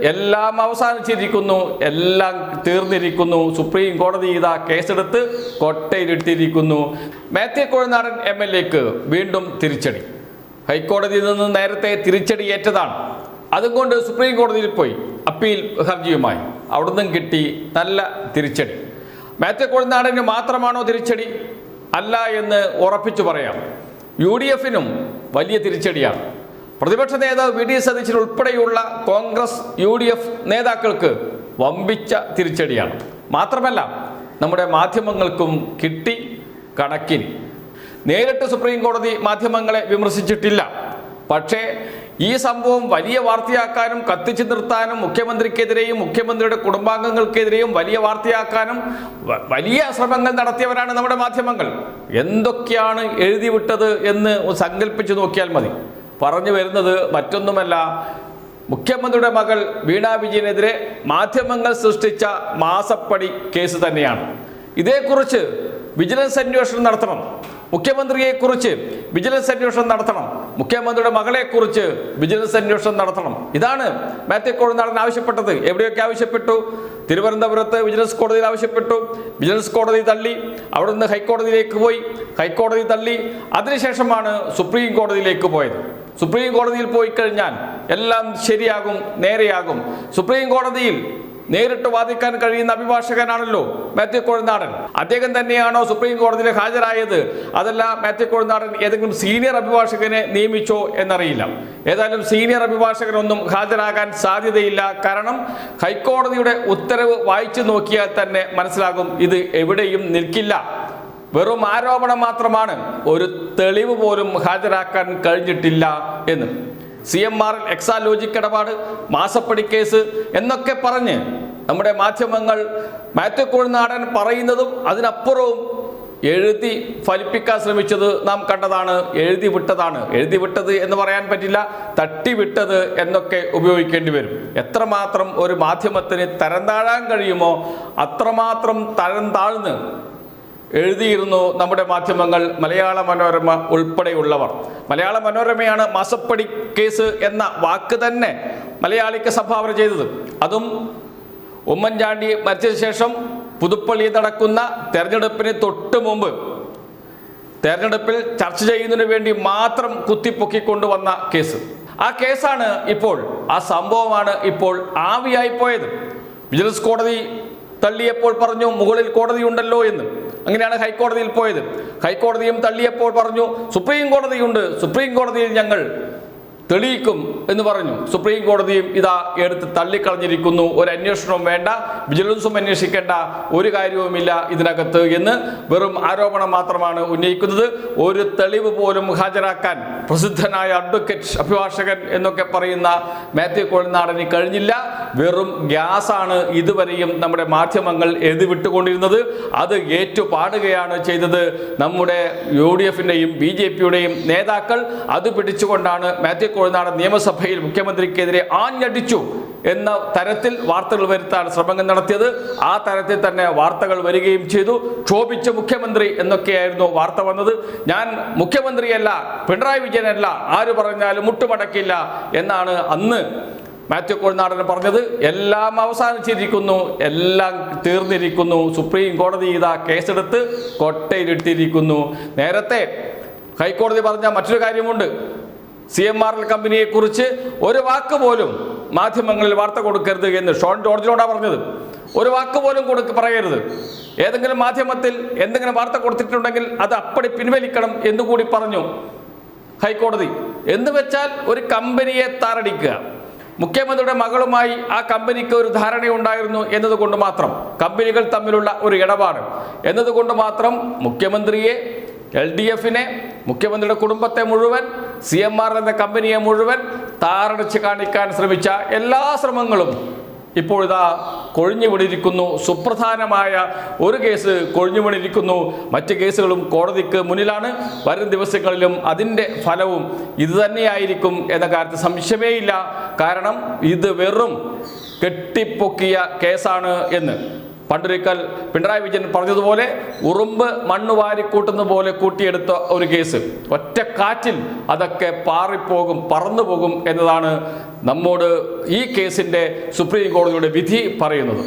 എല്ലാം അവസാനിച്ചിരിക്കുന്നു എല്ലാം തീർന്നിരിക്കുന്നു. സുപ്രീം കോടതി ഇതാ കേസെടുത്ത് കൊട്ടയിലിട്ടിരിക്കുന്നു. മാത്യു കോഴനാടൻ എം എൽ എക്ക് വീണ്ടും തിരിച്ചടി. ഹൈക്കോടതിയിൽ നിന്ന് നേരത്തെ തിരിച്ചടി ഏറ്റതാണ്. അതുകൊണ്ട് സുപ്രീം കോടതിയിൽ പോയി അപ്പീൽ ഹർജിയുമായി. അവിടുന്ന് കിട്ടി നല്ല തിരിച്ചടി. മാത്യു കൊഴുനാടന് മാത്രമാണോ തിരിച്ചടി? അല്ല എന്ന് ഉറപ്പിച്ചു പറയാം. യു വലിയ തിരിച്ചടിയാണ്. പ്രതിപക്ഷ നേതാവ് വി ഡി സതീശൻ ഉൾപ്പെടെയുള്ള കോൺഗ്രസ് യു ഡി എഫ് നേതാക്കൾക്ക് വമ്പിച്ച തിരിച്ചടിയാണ്. മാത്രമല്ല നമ്മുടെ മാധ്യമങ്ങൾക്കും കിട്ടി കണക്കിന്. നേരിട്ട് സുപ്രീം കോടതി മാധ്യമങ്ങളെ വിമർശിച്ചിട്ടില്ല. പക്ഷേ ഈ സംഭവം വലിയ വാർത്തയാക്കാനും കത്തിച്ചു നിർത്താനും മുഖ്യമന്ത്രിക്കെതിരെയും മുഖ്യമന്ത്രിയുടെ കുടുംബാംഗങ്ങൾക്കെതിരെയും വലിയ വാർത്തയാക്കാനും വലിയ ശ്രമങ്ങൾ നടത്തിയവരാണ് നമ്മുടെ മാധ്യമങ്ങൾ. എന്തൊക്കെയാണ് എഴുതി വിട്ടത് എന്ന് സങ്കല്പിച്ചു നോക്കിയാൽ മതി. പറഞ്ഞു വരുന്നത് മറ്റൊന്നുമല്ല. മുഖ്യമന്ത്രിയുടെ മകൾ വീണ വിജയനെതിരെ മാധ്യമങ്ങൾ സൃഷ്ടിച്ച മാസപ്പടി കേസ് തന്നെയാണ്. ഇതേക്കുറിച്ച് വിജിലൻസ് അന്വേഷണം നടത്തണം. മുഖ്യമന്ത്രിയെക്കുറിച്ച് വിജിലൻസ് അന്വേഷണം നടത്തണം. മുഖ്യമന്ത്രിയുടെ മകളെക്കുറിച്ച് വിജിലൻസ് അന്വേഷണം നടത്തണം. ഇതാണ് മാത്യു നടൻ ആവശ്യപ്പെട്ടത്. എവിടെയൊക്കെ ആവശ്യപ്പെട്ടു? തിരുവനന്തപുരത്ത് വിജിലൻസ് കോടതിയിൽ ആവശ്യപ്പെട്ടു. വിജിലൻസ് കോടതി തള്ളി. അവിടുന്ന് ഹൈക്കോടതിയിലേക്ക് പോയി. ഹൈക്കോടതി തള്ളി. അതിനുശേഷമാണ് സുപ്രീം കോടതിയിലേക്ക് പോയത്. സുപ്രീം കോടതിയിൽ പോയി കഴിഞ്ഞാൽ എല്ലാം ശരിയാകും നേരെയാകും. സുപ്രീം കോടതിയിൽ നേരിട്ട് വാദിക്കാൻ കഴിയുന്ന അഭിഭാഷകനാണല്ലോ മാത്യു കൊഴുനാടൻ അദ്ദേഹം തന്നെയാണോ സുപ്രീം കോടതിയിൽ ഹാജരായത്? അതല്ല മാത്യു കൊഴുനാടൻ ഏതെങ്കിലും സീനിയർ അഭിഭാഷകനെ നിയമിച്ചോ എന്നറിയില്ല. ഏതായാലും സീനിയർ അഭിഭാഷകനൊന്നും ഹാജരാകാൻ സാധ്യതയില്ല. കാരണം ഹൈക്കോടതിയുടെ ഉത്തരവ് വായിച്ചു നോക്കിയാൽ തന്നെ മനസ്സിലാകും ഇത് എവിടെയും നിൽക്കില്ല. വെറും ആരോപണം മാത്രമാണ് ഒരു തെളിവ് പോലും ഹാജരാക്കാൻ കഴിഞ്ഞിട്ടില്ല എന്ന്. സി എം ആർ എക്സാലോജിക് ഇടപാട് മാസപ്പടി കേസ് എന്നൊക്കെ പറഞ്ഞ് നമ്മുടെ മാധ്യമങ്ങൾ മാത്യു കുഴനാടൻ പറയുന്നതും അതിനപ്പുറവും എഴുതി ഫലിപ്പിക്കാൻ ശ്രമിച്ചത് നാം കണ്ടതാണ് എഴുതി വിട്ടതാണ്. എഴുതി വിട്ടത് എന്ന് പറയാൻ പറ്റില്ല തട്ടിവിട്ടത് എന്നൊക്കെ ഉപയോഗിക്കേണ്ടി വരും. എത്രമാത്രം ഒരു മാധ്യമത്തിന് തരം താഴാൻ കഴിയുമോ അത്രമാത്രം തരം താഴ്ന്ന് എഴുതിയിരുന്നു നമ്മുടെ മാധ്യമങ്ങൾ മലയാള മനോരമ ഉൾപ്പെടെയുള്ളവർ. മലയാള മനോരമയാണ് മാസപ്പടി കേസ് എന്ന വാക്ക് തന്നെ മലയാളിക്ക് സംഭാവന ചെയ്തത്. അതും ഉമ്മൻചാണ്ടി മരിച്ചതിന് ശേഷം പുതുപ്പള്ളി നടക്കുന്ന തെരഞ്ഞെടുപ്പിന് തൊട്ട് മുമ്പ്. തെരഞ്ഞെടുപ്പിൽ ചർച്ച ചെയ്യുന്നതിന് വേണ്ടി മാത്രം കുത്തിപ്പൊക്കിക്കൊണ്ടുവന്ന കേസ്. ആ കേസാണ് ഇപ്പോൾ ആ സംഭവമാണ് ഇപ്പോൾ ആവിയായി പോയത്. വിജിലൻസ് കോടതി തള്ളിയപ്പോൾ പറഞ്ഞു മുകളിൽ കോടതിയുണ്ടല്ലോ എന്ന്. അങ്ങനെയാണ് ഹൈക്കോടതിയിൽ പോയത്. ഹൈക്കോടതിയും തള്ളിയപ്പോൾ പറഞ്ഞു സുപ്രീം കോടതിയുണ്ട് സുപ്രീം കോടതിയിൽ ഞങ്ങൾ തെളിയിക്കും എന്ന് പറഞ്ഞു. സുപ്രീം കോടതിയും ഇതാ എടുത്ത് തള്ളിക്കളഞ്ഞിരിക്കുന്നു. ഒരു അന്വേഷണവും വേണ്ട വിജിലൻസും അന്വേഷിക്കേണ്ട ഒരു കാര്യവുമില്ല ഇതിനകത്ത് എന്ന് വെറും ആരോപണം മാത്രമാണ് ഉന്നയിക്കുന്നത്. ഒരു തെളിവ് പോലും ഹാജരാക്കാൻ പ്രസിദ്ധനായ അഡ്വക്കേറ്റ് അഭിഭാഷകൻ എന്നൊക്കെ പറയുന്ന മാത്യു കോഴിനാടന് കഴിഞ്ഞില്ല. വെറും ഗ്യാസാണ് ഇതുവരെയും നമ്മുടെ മാധ്യമങ്ങൾ എഴുതി വിട്ടുകൊണ്ടിരുന്നത് അത് ഏറ്റുപാടുകയാണ് ചെയ്തത് നമ്മുടെ യു ഡി എഫിന്റെയും ബി ജെ പിയുടെയും നേതാക്കൾ. അത് പിടിച്ചുകൊണ്ടാണ് മാത്യു കോഴിനാടൻ നിയമസഭയിൽ മുഖ്യമന്ത്രിക്കെതിരെ ആഞ്ഞടിച്ചു. എന്ന തരത്തിൽ വാർത്തകൾ വരുത്താൻ ശ്രമങ്ങൾ നടത്തിയത്. ആ തരത്തിൽ തന്നെ വാർത്തകൾ വരികയും ചെയ്തു. ക്ഷോഭിച്ച മുഖ്യമന്ത്രി എന്നൊക്കെയായിരുന്നു വാർത്ത വന്നത്. ഞാൻ മുഖ്യമന്ത്രിയല്ല പിണറായി വിജയനല്ല ആര് പറഞ്ഞാലും മുട്ടുമടക്കില്ല എന്നാണ് അന്ന് മാത്യു കോഴിനാടൻ പറഞ്ഞത്. എല്ലാം അവസാനിച്ചിരിക്കുന്നു എല്ലാം തീർന്നിരിക്കുന്നു. സുപ്രീം കോടതി ഇതാ കേസെടുത്ത് കൊട്ടയിലിട്ടിരിക്കുന്നു. നേരത്തെ ഹൈക്കോടതി പറഞ്ഞ മറ്റൊരു കാര്യമുണ്ട്. സി എം ആർ എൽ കമ്പനിയെക്കുറിച്ച് ഒരു വാക്ക് പോലും മാധ്യമങ്ങളിൽ വാർത്ത കൊടുക്കരുത് എന്ന് ഷോൺ ജോർജിനോടാണ് പറഞ്ഞത്. ഒരു വാക്ക് പോലും കൊടുക്ക പറയരുത്. ഏതെങ്കിലും മാധ്യമത്തിൽ എന്തെങ്കിലും വാർത്ത കൊടുത്തിട്ടുണ്ടെങ്കിൽ അത് അപ്പടി പിൻവലിക്കണം എന്നുകൂടി പറഞ്ഞു ഹൈക്കോടതി. എന്ന് വെച്ചാൽ ഒരു കമ്പനിയെ താറടിക്കുക. മുഖ്യമന്ത്രിയുടെ മകളുമായി ആ കമ്പനിക്ക് ഒരു ധാരണയുണ്ടായിരുന്നു എന്നതുകൊണ്ട് മാത്രം. കമ്പനികൾ തമ്മിലുള്ള ഒരു ഇടപാട്. എന്നതുകൊണ്ട് മാത്രം മുഖ്യമന്ത്രിയെ എൽ ഡി എഫിനെ മുഖ്യമന്ത്രിയുടെ കുടുംബത്തെ മുഴുവൻ സി എം ആർ എന്ന കമ്പനിയെ മുഴുവൻ താറടിച്ച് കാണിക്കാൻ ശ്രമിച്ച എല്ലാ ശ്രമങ്ങളും ഇപ്പോഴിതാ കൊഴിഞ്ഞുവിടിയിരിക്കുന്നു സുപ്രധാനമായ ഒരു കേസ് കൊഴിഞ്ഞുവിടിയിരിക്കുന്നു മറ്റ് കേസുകളും കോടതിക്ക് മുന്നിലാണ്. വരും ദിവസങ്ങളിലും അതിന്റെ ഫലവും ഇതുതന്നെയായിരിക്കും എന്ന കാര്യത്തിൽ സംശയമേയില്ല. കാരണം ഇത് വെറും കെട്ടിപ്പൊക്കിയ കേസാണ് എന്ന്. പണ്ടൊരിക്കൽ പിണറായി വിജയൻ പറഞ്ഞതുപോലെ ഉറുമ്പ് മണ്ണ് വാരി കൂട്ടുന്ന പോലെ കൂട്ടിയെടുത്ത ഒരു കേസ്. ഒറ്റ കാറ്റിൽ അതൊക്കെ പാറിപ്പോകും പറന്നു പോകും എന്നതാണ് നമ്മോട് ഈ കേസിന്റെ സുപ്രീം കോടതിയുടെ വിധി പറയുന്നത്.